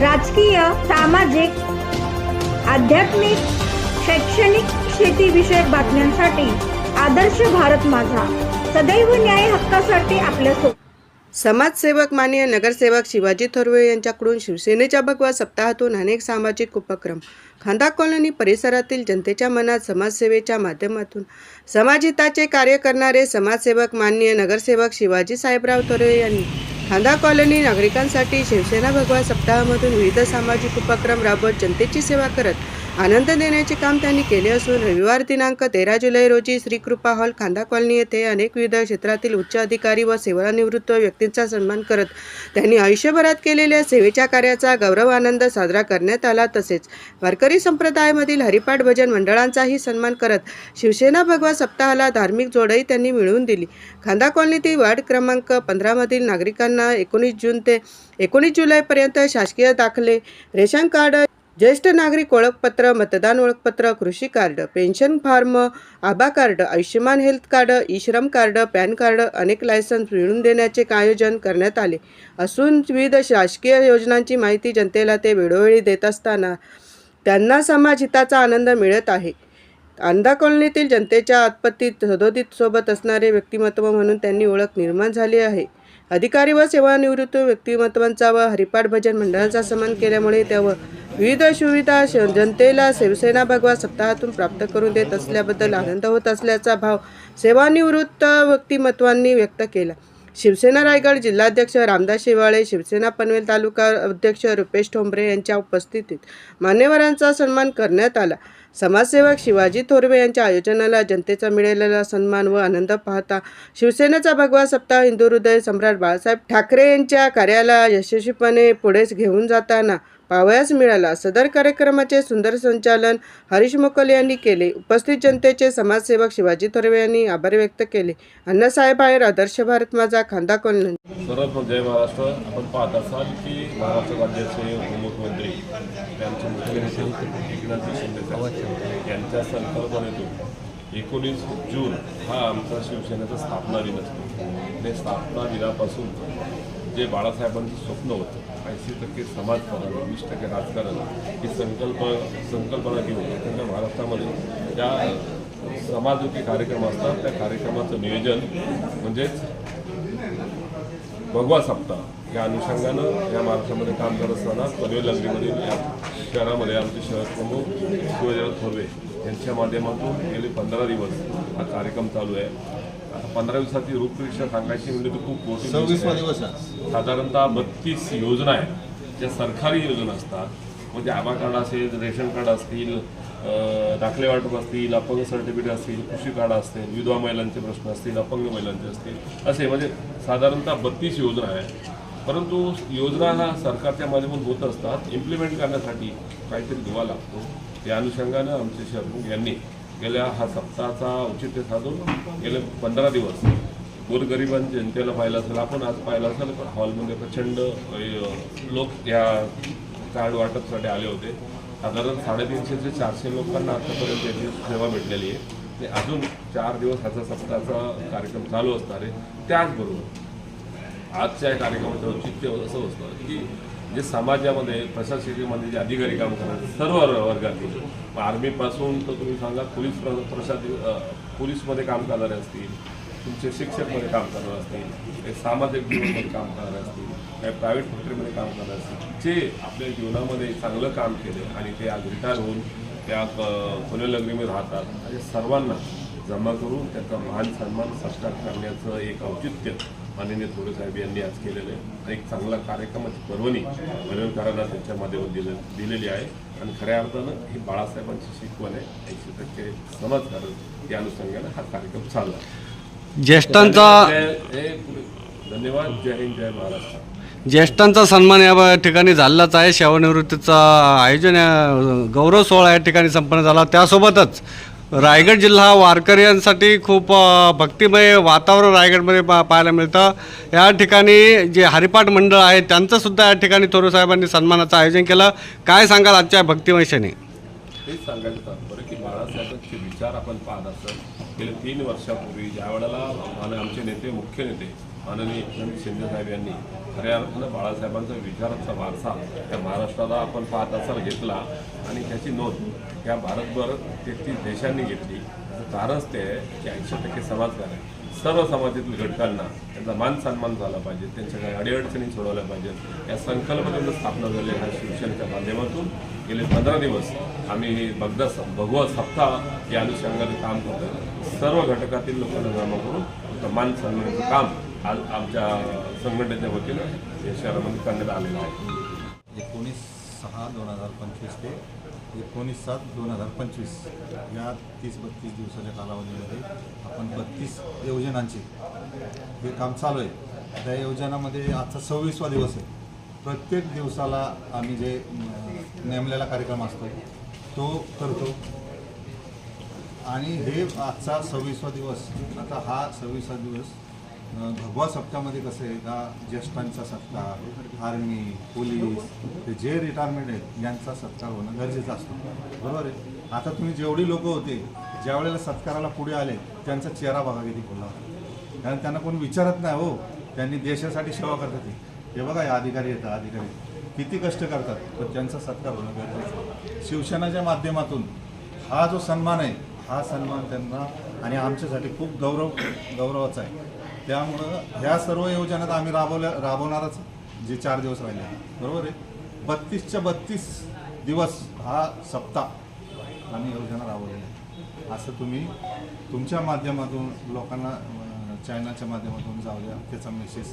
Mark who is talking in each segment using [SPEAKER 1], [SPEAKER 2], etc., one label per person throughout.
[SPEAKER 1] राजकीय सामाजिक आध्यात्मिक शैक्षणिक शेतीविषयक बातम्यांसाठी आदर्श भारत माझा. सदैव न्याय हक्कासाठी आपल्या
[SPEAKER 2] समाजसेवक मान्य नगरसेवक शिवाजी थोरवे यांच्याकडून शिवसेनेच्या भगवा सप्ताहातून अनेक सामाजिक उपक्रम. खांदा कॉलनी परिसरातील जनतेच्या मनात समाजसेवेच्या माध्यमातून समाजहिताचे कार्य करणारे समाजसेवक माननीय नगरसेवक शिवाजी साहेबराव थोरवे यांनी खांदा कॉलनी नागरिकांसाठी शिवसेना भगवा सप्ताहामधून विविध सामाजिक उपक्रम राबवत जनतेची सेवा करत आनंद देण्याचे काम त्यांनी केले असून रविवार दिनांक तेरा जुलै रोजी श्रीकृपा हॉल खांदा कॉलनी येथे अनेक विविध क्षेत्रातील उच्च अधिकारी व सेवानिवृत्त व्यक्तींचा सन्मान करत त्यांनी आयुष्यभरात केलेल्या सेवेच्या कार्याचा गौरव आनंद साजरा करण्यात आला. तसेच वारकरी संप्रदायामधील हरिपाठ भजन मंडळांचाही सन्मान करत शिवसेना भगवा सप्ताहाला धार्मिक जोडही त्यांनी मिळवून दिली. खांदा कॉलनीतील वार्ड क्रमांक पंधरामधील नागरिकांना एकोणीस जून ते एकोणीस जुलैपर्यंत शासकीय दाखले रेशन कार्ड ज्येष्ठ नागरिक ओळखपत्र मतदान ओळखपत्र कृषी card pension form Abha card Ayushman health card e Shram card PAN card अनेक लायसन्स मिळवून देण्याचे आयोजन करण्यात आले. असून विविध शासकीय योजनांची माहिती जनतेला ते वेळोवेळी देत असताना त्यांना समाज हिताचा आनंद मिळत आहे. आंधा कॉलनीतील जनतेच्या आपत्तीत सदोदित सोबत असणारे व्यक्तिमत्व म्हणून त्यांनी ओळख निर्माण झाली आहे. अधिकारी व सेवानिवृत्त व्यक्तिमत्वांचा व हरिपाठ भजन मंडळाचा सन्मान केल्यामुळे त्यावर विविध सुविधा श- जनतेला शिवसेना भगवा सप्ताहातून प्राप्त करून देत असल्याबद्दल आनंद होत असल्याचा भाव सेवानिवृत्त व्यक्तिमत्वांनी व्यक्त केला. शिवसेना रायगड जिल्हाध्यक्ष रामदास शिवाळे शिवसेना पनवेल तालुका अध्यक्ष रुपेश ठोंबरे यांच्या उपस्थितीत मान्यवरांचा सन्मान करण्यात आला. समाजसेवक शिवाजी थोरवे यांच्या आयोजनाला जनतेचा मिळालेला सन्मान व आनंद पाहता शिवसेनेचा भगवा सप्ताह हिंदू हृदय सम्राट बाळासाहेब ठाकरे यांच्या कार्याला यशस्वीपणे पुढे घेऊन जाताना पावयास मिळाला. सदर कार्यक्रमाचे सुंदर संचालन हरीश मोकल यांनी केले. उपस्थित जनतेचे समाजसेवक शिवाजी थोरवे यांनी आभार व्यक्त केले. अण्णासाहेब आहेर आदर्श भारत माझा खांदा कॉलनी
[SPEAKER 3] जय महाराष्ट्र. आपण पाहत असाल की महाराष्ट्र राज्याचे उपमुख्यमंत्री. त्यांचे मुख्य एकनाथ शिंदे यांच्या संकल्पनेतून एकोणीस जून हा आमचा शिवसेनेचा स्थापना दिन असतो. आणि स्थापना दिनापासून जे बाळासाहेबांचं स्वप्न होतं ऐंशी टक्के समाजकारण वीस टक्के राजकारण ही संकल्प संकल्पना घेऊन त्यांच्या महाराष्ट्रामध्ये ज्या समाजमुखी कार्यक्रम असतात त्या कार्यक्रमाचं नियोजन म्हणजेच भगवा सप्ताह. या अनुषंगानं या महाराष्ट्रामध्ये काम करत असताना पनवेल नगरीमधील या शहरामध्ये आमचे शहर प्रमुख शिवजय थोरवे यांच्या माध्यमातून गेले पंधरा दिवस हा कार्यक्रम चालू आहे. आता पंधरा दिवसाची रूपरेषा सांगायची म्हणजे तर खूप मोठी
[SPEAKER 4] सव्वीसवा दिवस
[SPEAKER 3] साधारणतः बत्तीस योजना आहेत. ज्या सरकारी योजना असतात म्हणजे आभा कार्ड असेल रेशन कार्ड असतील दाखले वाटप असतील अपंग सर्टिफिकेट असतील कृषी कार्ड असतील विधवा महिलांचे प्रश्न असतील अपंग महिलांचे असतील असे म्हणजे साधारणतः बत्तीस योजना आहेत. परंतु योजना ह्या सरकारच्या माध्यमातून होत असतात. इम्प्लिमेंट करण्यासाठी काहीतरी दुवा लागतो. या अनुषंगानं आमचे शर्मुख यांनी गेल्या हा सप्ताहाचा औचित्य साधून गेले पंधरा दिवस गोरगरिबांच्या जनतेला पाहिलं असेल आपण आज पाहिलं असेल हॉलमध्ये प्रचंड लोक या कार्ड वाटपसाठी आले होते. साधारण साडेतीनशे ते चारशे लोकांना आतापर्यंत त्याची सेवा भेटलेली आहे. ते अजून चार दिवस ह्याचा सप्ताहाचा कार्यक्रम चालू असणार आहे. त्याचबरोबर आजच्या या कार्यक्रमाचं औचित्य असं असतं की जे समाजामध्ये प्रशासकीयमध्ये जे अधिकारी काम करतात सर्व वर्गातील मग आर्मीपासून तर तुम्ही सांगा पोलीस प्र प्रशासकीय पोलीसमध्ये काम करणारे असतील तुमचे शिक्षकमध्ये काम करणारे असतील एक सामाजिक जीवनमध्ये काम करणारे असतील काही प्रायव्हेट फॅक्टरीमध्ये काम करणारे असतील जे आपल्या जीवनामध्ये चांगलं काम केले आणि ते आज रिटायर होऊन त्या पुणे नगरीमध्ये राहतात. आणि सर्वांना जमा करून त्याचा मान सन्मान सत्कार करण्याचं एक औचित्य माननीय थोडे साहेब यांनी आज केलेलं आहे. आणि एक चांगला कार्यक्रमाची पर्वणी मनोरकरांना त्यांच्या माध्यमातून दिले दिलेली आहे. आणि खऱ्या अर्थानं ही बाळासाहेबांची शिकवण आहे. ऐंशी टक्के समाजकारण या अनुषंगाने हा कार्यक्रम चालू आहे
[SPEAKER 5] ज्येष्ठांचा
[SPEAKER 3] हे धन्यवाद. जय हिंद जय महाराष्ट्र.
[SPEAKER 5] ज्येष्ठांचा सन्मान या ठिकाणी झालाच आहे. सेवानिवृत्तीचा आयोजन गौरव सोहळा या ठिकाणी संपन्न झाला. त्यासोबतच रायगड जिल्हा वारकऱ्यांसाठी खूप भक्तिमय वातावरण रायगडमध्ये पा पाहायला मिळतं. या ठिकाणी जे हरिपाठ मंडळ आहे त्यांचंसुद्धा या ठिकाणी थोरू साहेबांनी सन्मानाचं आयोजन केलं. काय सांगाल आजच्या भक्तिमय क्षणी?
[SPEAKER 3] हेच सांगायचं तात्पर्य की बाळासाहेबांचे विचार आपण पाहत असत. गेले तीन वर्षापूर्वी ज्या वेळेला आमचे नेते मुख्य नेते माननीय एकनाथ शिंदे साहेब यांनी खऱ्या अर्थानं बाळासाहेबांचा विचाराचा वारसा त्या महाराष्ट्राला आपण पाहत असाल घेतला. आणि त्याची नोंद या भारतभर तेहतीस देशांनी घेतली. कारणच ते आहे की ऐंशी टक्के समाजकार आहे. सर्व समाजातील घटकांना त्यांचा मान सन्मान झाला पाहिजे. त्यांच्या काही अडीअडचणी सोडवल्या पाहिजेत. या संकल्पनेनं स्थापना झालेल्या ह्या माध्यमातून. गेले पंधरा दिवस आम्ही हे भगदा भगवत सप्ताह या अनुषंगाने काम करतो सर्व घटकातील लोकांना जमा करून फक्त मान सन्मानाचं काम आज आमच्या संघटनेच्या वतीनं या शहरामध्ये करण्यात आलेलं आहे.
[SPEAKER 4] एकोणीस सहा दोन हजार पंचवीस ते एकोणीस सात दोन हजार पंचवीस या तीस बत्तीस दिवसाच्या कालावधीमध्ये आपण बत्तीस योजनांचे हे काम चालू आहे. त्या योजनामध्ये आजचा सव्वीसवा दिवस आहे. प्रत्येक दिवसाला आम्ही जे नेमलेला कार्यक्रम असतो तो करतो. आणि हे आजचा सव्वीसवा दिवस आता हा सव्वीसवा दिवस भगवा सप्ताहामध्ये कसं आहे का ज्येष्ठांचा सत्कार आर्मी पोलीस ते जे रिटायरमेंट आहेत यांचा सत्कार होणं गरजेचं असतं. बरोबर आहे? आता तुम्ही जेवढी लोक होते ज्या वेळेला सत्काराला पुढे आले त्यांचा चेहरा बघा किती खुला होता. कारण त्यांना कोण विचारत नाही हो त्यांनी देशासाठी सेवा करतात हे बघा हे अधिकारी येतात अधिकारी किती कष्ट करतात पण त्यांचा सत्कार होणं गरजेचं शिवसेनाच्या माध्यमातून हा जो सन्मान आहे हा सन्मान त्यांना आणि आमच्यासाठी खूप गौरव गौरवाचा आहे. त्यामुळं ह्या सर्व योजनात आम्ही राबवल्या राबवणारच जे चार दिवस राहिले बरोबर आहे? बत्तीसच्या बत्तीस दिवस हा सप्ताह आम्ही योजना राबवलेली आहे असं तुम्ही तुमच्या माध्यमातून लोकांना चॅनलच्या माध्यमातून जाऊ द्या त्याचा मेसेज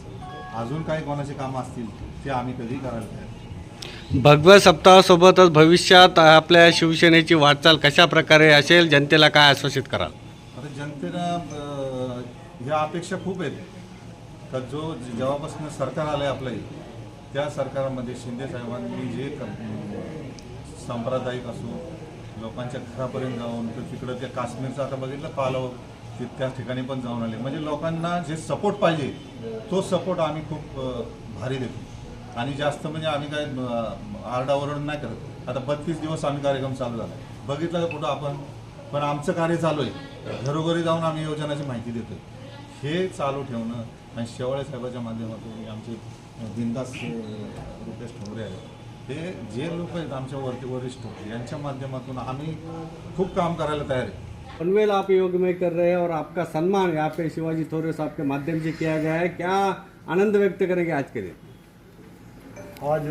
[SPEAKER 4] अजून काही कोणाचे कामं असतील ते आम्ही कधी करायला तयार.
[SPEAKER 5] भगव्या सप्ताहासोबतच भविष्यात आपल्या शिवसेनेची वाटचाल कशा प्रकारे असेल जनतेला काय आश्वासित कराल?
[SPEAKER 4] आता जनतेनं अं, ह्या अपेक्षा खूप आहेत. तर जो जेव्हापासून सरकार आलं आहे आपलं त्या सरकारमध्ये शिंदे साहेबांनी जे क- सांप्रदायिक असो लोकांच्या घरापर्यंत जाऊन तर तिकडं त्या काश्मीरचं आता बघितलं पालव ते त्या ठिकाणी पण जाऊन आले. म्हणजे लोकांना जे सपोर्ट पाहिजे तो सपोर्ट आम्ही खूप भारी देतो. आणि जास्त म्हणजे आम्ही काय आरडाओरड नाही करत. आता बत्तीस दिवस आम्ही कार्यक्रम चालू झाला. बघितलं का कुठं आपण? पण आमचं कार्य चालू आहे घरोघरी जाऊन आम्ही योजनाची माहिती देतो हे चालू ठेवणं आणि शेवाळे साहेबाच्या माध्यमातून आमचे बिंदास रुपेश ठोंगरे आहेत. ते जे लोक आहेत आमच्या वरती वरिष्ठ यांच्या माध्यमातून आम्ही खूप काम करायला तयार आहे.
[SPEAKER 5] पनवेल आप योग में कर रहे हैं और आपका सम्मान यहाँ पे शिवाजी थोरे साहब के माध्यम से किया गया है। क्या आनंद व्यक्त करेंगे आज के दिन?
[SPEAKER 6] आज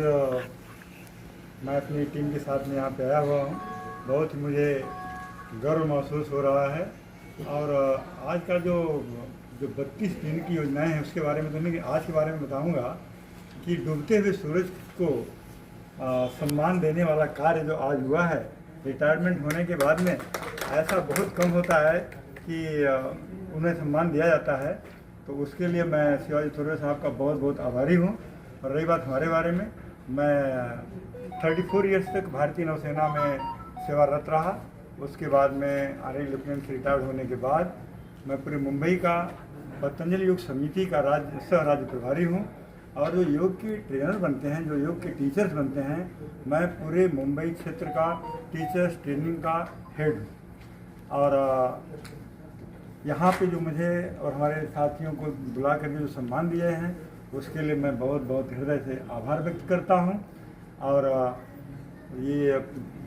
[SPEAKER 6] मैं अपनी टीम के साथ में यहाँ पे आया हुआ हूँ। बहुत ही मुझे गर्व महसूस हो रहा है। और आज का जो जो बत्तीस दिन की योजनाएँ हैं उसके बारे में तो नहीं आज के बारे में बताऊँगा कि डूबते हुए सूरज को अ, सम्मान देने वाला कार्य जो आज हुआ है रिटायरमेंट होने के बाद में ऐसा बहुत कम होता है कि उन्हें सम्मान दिया जाता है। तो उसके लिए मैं शिवाजी थोरे साहब का बहुत बहुत आभारी हूँ। और रही बात हमारे बारे में, मैं थर्टी फोर ईयर्स तक भारतीय नौसेना में सेवारत रहा। उसके बाद में आर्मी लेफ्टिनेंट से रिटायर्ड होने के बाद मैं पूरे मुंबई का पतंजलि योग समिति का राज्य, सह राज्य प्रभारी हूँ। और जो योग के ट्रेनर बनते हैं, जो योग के टीचर्स बनते हैं, मैं पूरे मुंबई क्षेत्र का टीचर्स ट्रेनिंग का हेड हूँ। और यहाँ पे जो मुझे और हमारे साथियों को बुला करके जो सम्मान दिए हैं, उसके लिए मैं बहुत बहुत हृदय से आभार व्यक्त करता हूँ। और ये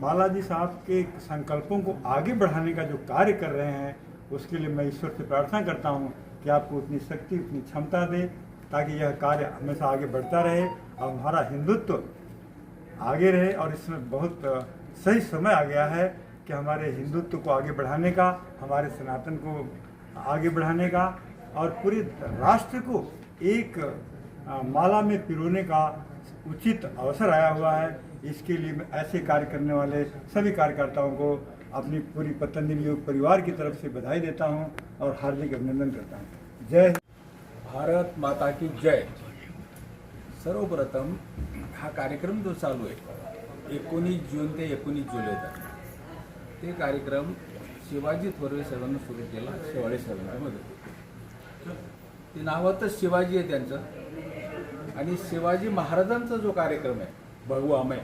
[SPEAKER 6] बालाजी साहब के संकल्पों को आगे बढ़ाने का जो कार्य कर रहे हैं, उसके लिए मैं ईश्वर से प्रार्थना करता हूँ कि आपको उतनी शक्ति उतनी क्षमता दे। ताकि यह कार्य हमेशा आगे बढ़ता रहे और हमारा हिंदुत्व आगे रहे और इसमें बहुत सही समय आ गया है कि हमारे हिंदुत्व को आगे बढ़ाने का, हमारे सनातन को आगे बढ़ाने का और पूरे राष्ट्र को एक माला में पिरोने का उचित अवसर आया हुआ है इसके लिए मैं ऐसे कार्य करने वाले सभी कार्यकर्ताओं को अपनी पूरी पतंजलि योग परिवार की तरफ़ से बधाई देता हूँ और हार्दिक अभिनंदन करता हूँ जय।
[SPEAKER 7] भारत माता की जय. सर्वप्रथम हा कार्यक्रम जो चालू आहे एकोणीस जून ते एकोणीस जुलैचा ते कार्यक्रम शिवाजी थोरवे साहेबांनी सुरू केला शेवाळे साहेबांच्या मदत ते नावातच शिवाजी आहे त्यांचं. आणि शिवाजी महाराजांचा जो कार्यक्रम आहे भगवामय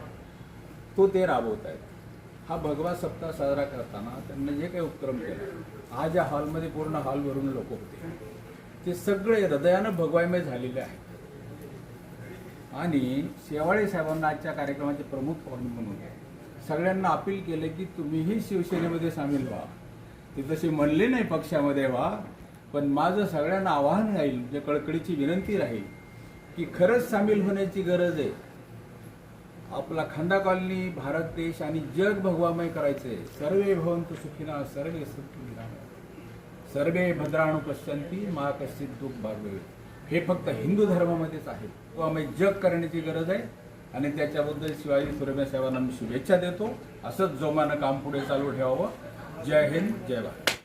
[SPEAKER 7] तो ते राबवत आहेत. हा भगवा सप्ताह साजरा करताना त्यांना जे काही उपक्रम केला आज या हॉलमध्ये पूर्ण हॉल भरून लोक होते. ते सगळे हृदयानं भगवायमय झालेले आहेत. आणि शेवाळे साहेबांना आजच्या कार्यक्रमाचे प्रमुख पाहुणे म्हणून सगळ्यांना अपील केलं की तुम्हीही शिवसेनेमध्ये सामील व्हा. ते तसे म्हणले नाही पक्षामध्ये व्हा पण माझं सगळ्यांना आवाहन राहील म्हणजे कळकडीची विनंती राहील की खरंच सामील होण्याची गरज आहे. आपला खंडा कॉलनी भारत देश आणि जग भगवामय करायचंय. सर्वे भवंतु सुखीना सर्वे सुखी सर्वे भद्राणू पश्यंती मा कश्चित दुःख भागवे हे फक्त हिंदू धर्मामध्येच आहे. तो आम्ही जग करण्याची गरज आहे आणि त्याच्याबद्दल शिवाजी सुरम्या साहेबांना मी शुभेच्छा देतो. असंच जोमानं काम पुढे चालू ठेवावं. जय हिंद जय भारत.